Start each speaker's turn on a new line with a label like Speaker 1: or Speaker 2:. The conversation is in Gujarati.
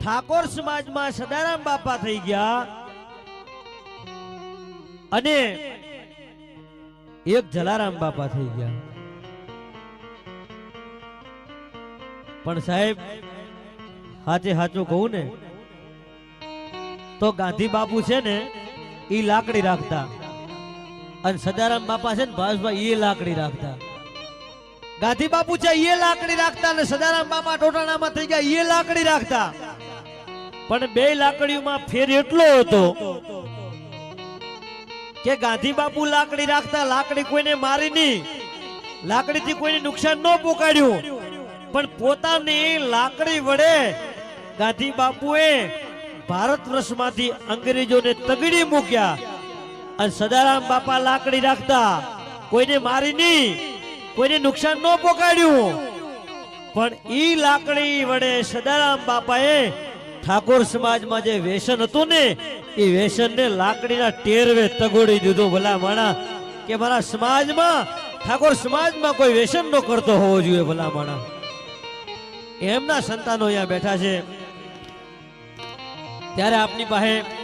Speaker 1: ઠાકોર સમાજમાં સદારામ બાપા થઈ ગયા. અને એક જલારામ બાપા થઈ ગયા. પણ સાહેબ, હાચે હાચું કહું ને, તો ગાંધી બાપુ છે ને એ લાકડી રાખતા. અને સદારામ બાપા છે ને ભાસભાઈ એ લાકડી રાખતા. ગાંધી બાપુ છે એ લાકડી રાખતા અને સદારામ બાપા ટોટાણામાં થઈ ગયા એ લાકડી રાખતા. પણ બે લાકડીઓમાં ફેર એટલો હતો કે ગાંધી બાપુ લાકડી રાખતા લાકડી કોઈને મારી નહીં. લાકડીથી કોઈને નુકસાન ન પોકાડ્યું પણ પોતાની લાકડી વડે ગાંધી બાપુએ ભારત વર્ષમાંથી અંગ્રેજોને તગડી મૂક્યા અને સદારામ બાપા લાકડી રાખતા કોઈને મારી નહીં, કોઈને નુકસાન ન પોકાડ્યું પણ ઈ લાકડી વડે સદારામ બાપાએ ઠાકોર સમાજમાં જે વ્યસન હતું ને, એ વ્યસનને લાકડીના ટેરવે તગોડી દીધું. ભલા માણા, કે મારા સમાજમાં, ઠાકોર સમાજમાં કોઈ વ્યસન ન કરતો હોવો જોઈએ, ભલા માણા. એમના સંતાનો અહીંયા બેઠા છે. ત્યારે આપની પાસે